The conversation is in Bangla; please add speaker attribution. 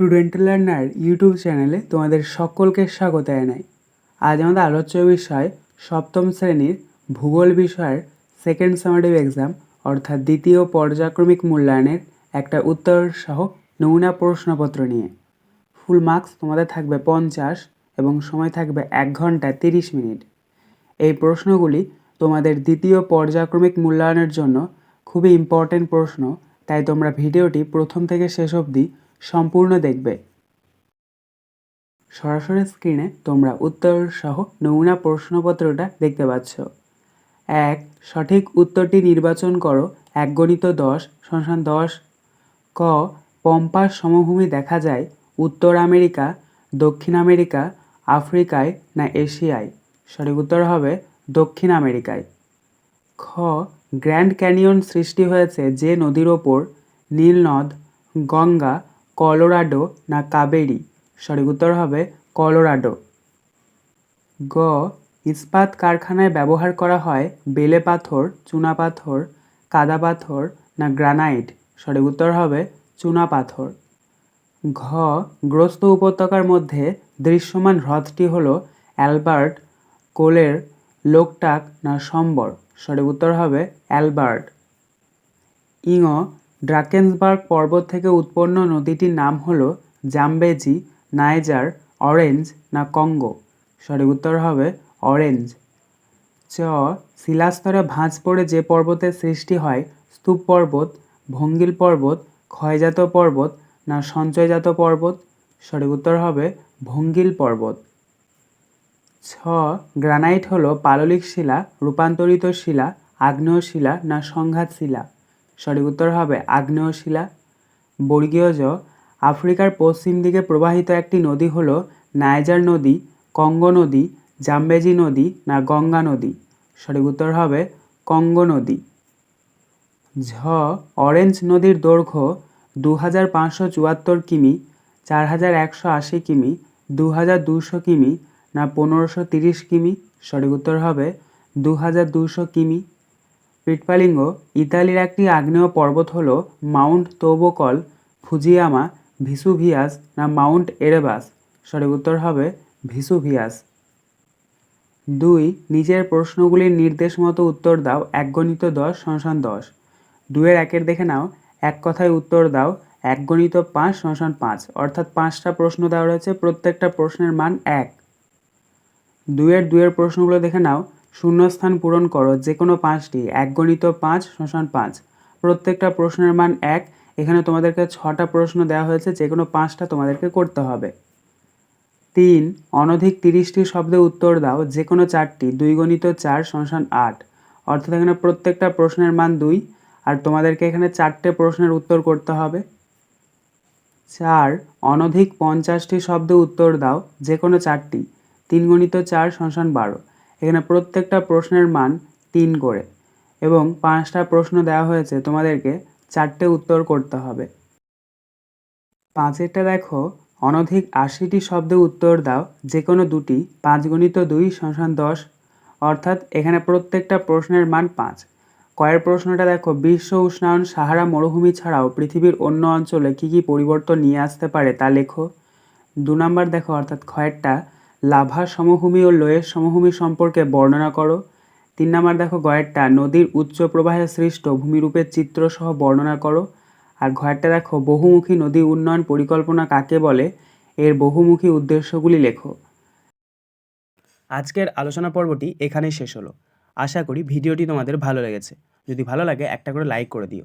Speaker 1: স্টুডেন্ট লার্নার ইউটিউব চ্যানেলে তোমাদের সকলকে স্বাগত জানাই। আজ আমাদের আলোচ্য বিষয় সপ্তম শ্রেণির ভূগোল বিষয়ের সেকেন্ড সামারিভ এক্সাম অর্থাৎ দ্বিতীয় পর্যায়ক্রমিক মূল্যায়নের একটা উত্তর সহ নমুনা প্রশ্নপত্র নিয়ে। ফুল মার্কস তোমাদের থাকবে পঞ্চাশ এবং সময় থাকবে এক ঘণ্টা তিরিশ মিনিট। এই প্রশ্নগুলি তোমাদের দ্বিতীয় পর্যায়ক্রমিক মূল্যায়নের জন্য খুবই ইম্পর্টেন্ট প্রশ্ন, তাই তোমরা ভিডিওটি প্রথম থেকে শেষ অবধি সম্পূর্ণ দেখবে। সরাসরি স্ক্রিনে তোমরা উত্তর সহ নমুনা প্রশ্নপত্রটা দেখতে পাচ্ছ। এক, সঠিক উত্তরটি নির্বাচন করো। এক গণিত দশ শশান দশ। ক পম্পার সমভূমি দেখা যায় উত্তর আমেরিকা, দক্ষিণ আমেরিকা, আফ্রিকায় না এশিয়ায়? সঠিক উত্তর হবে দক্ষিণ আমেরিকায়। খ, গ্র্যান্ড ক্যানিয়ন সৃষ্টি হয়েছে যে নদীর ওপর নীলনদ গঙ্গা কলোরাডো না কাবেরি? সঠিক উত্তর হবে কলোরাডো। গ, ইস্পাত কারখানায় ব্যবহার করা হয় বেলে পাথর, চুনা পাথর, কাদা পাথর না গ্রানাইট? সঠিক উত্তর হবে চুনা পাথর। ঘ, গ্রস্ত উপত্যকার মধ্যে দৃশ্যমান হ্রদটি হল অ্যালবার্ট কোলের লোকটাক না সম্বর? সঠিক উত্তর হবে অ্যালবার্ট। ইঙ ড্রাকেন্সবার্গ পর্বত থেকে উৎপন্ন নদীটির নাম হল জামবেজি, নাইজার, অরেঞ্জ না কঙ্গো। সঠিক উত্তর হবে অরেঞ্জ। চ, শিলাস্তরে ভাঁজ পড়ে যে পর্বতের সৃষ্টি হয়, স্তূপ পর্বত, ভঙ্গিল পর্বত, ক্ষয়জাত পর্বত না সঞ্চয়জাত পর্বত? সঠিক উত্তর হবে ভঙ্গিল পর্বত। ছ, গ্রানাইট হলো পাললিক শিলা, রূপান্তরিত শিলা, আগ্নেয় শিলা না সংঘাত শিলা? সঠিক উত্তর হবে আগ্নেয় শিলা বর্গীয় জ, আফ্রিকার পশ্চিম দিকে প্রবাহিত একটি নদী হলো নাইজার নদী, কঙ্গো নদী, জাম্বেজি নদী না গঙ্গা নদী। সঠিক উত্তর হবে কঙ্গো নদী। ঝ, অরেঞ্জ নদীর দৈর্ঘ্য দু হাজার পাঁচশো চুয়াত্তর কিমি চার হাজার একশো আশি কিমি দু হাজার দুশো কিমি না পনেরোশো তিরিশ কিমি। সঠিক উত্তর হবে দু হাজার দুশো কিমি। পিটপালিঙ্গ ইতালির একটি আগ্নেয় পর্বত হল মাউন্ট তোবোকল, ফুজিয়ামা, ভিসুভিয়াস না মাউন্ট এরেবাস। সঠিক উত্তর হবে ভিসুভিয়াস। দুই, নিজের প্রশ্নগুলির নির্দেশ মতো উত্তর দাও এক গণিত দশ সংসান দশ। দুয়ের একের দেখে নাও, এক কথায় উত্তর দাও এক গণিত পাঁচ সংসান পাঁচ। অর্থাৎ পাঁচটা প্রশ্ন দেওয়া রয়েছে, প্রত্যেকটা প্রশ্নের মান এক। দুয়ের দুয়ের প্রশ্নগুলো দেখে নাও শূন্যস্থান পূরণ করো যে কোনো পাঁচটি, এক গণিত পাঁচ শ্মশান পাঁচ। প্রত্যেকটা প্রশ্নের মান এক। এখানে তোমাদেরকে ছটা প্রশ্ন দেওয়া হয়েছে যে কোনো পাঁচটা তোমাদেরকে করতে হবে। তিন, অনধিক তিরিশটি শব্দে উত্তর দাও যে কোনো চারটি, দুই গণিত চার শ্মশান আট। অর্থাৎ এখানে প্রত্যেকটা প্রশ্নের মান দুই, আর তোমাদেরকে এখানে চারটে প্রশ্নের উত্তর করতে হবে। চার, অনধিক পঞ্চাশটি শব্দে উত্তর দাও যে কোনো চারটি, তিন গণিত চার শ্মশান বারো। এখানে প্রত্যেকটা প্রশ্নের মান তিন করে এবং পাঁচটা প্রশ্ন দেওয়া হয়েছে তোমাদেরকে চারটে উত্তর করতে হবে। পাঁচেরটা দেখো, অনধিক আশিটি শব্দে উত্তর দাও যে কোনো দুটি, পাঁচ গণিত দুই শ্মশান দশ, অর্থাৎ এখানে প্রত্যেকটা প্রশ্নের মান পাঁচ। কয়ের প্রশ্নটা দেখো, বিশ্ব উষ্ণায়ন সাহারা মরুভূমি ছাড়াও পৃথিবীর অন্য অঞ্চলে কী কী পরিবর্তন নিয়ে আসতে পারে তা লেখো। দু নম্বর দেখো, অর্থাৎ ক্ষয়েরটা লাভা সমভূমি ও লোয়ের সমভূমি সম্পর্কে বর্ণনা করো। তিন নম্বর দেখো গয়েরটা নদীর উচ্চ প্রবাহে সৃষ্ট, ভূমিরূপের চিত্র সহ বর্ণনা করো। আর ঘয়েরটা দেখো, বহুমুখী নদী উন্নয়ন পরিকল্পনা কাকে বলে? এর বহুমুখী উদ্দেশ্যগুলি লেখো। আজকের আলোচনা পর্বটি এখানেই শেষ হলো। আশা করি ভিডিওটি তোমাদের ভালো লেগেছে। যদি ভালো লাগে, একটা করে লাইক করে দিও।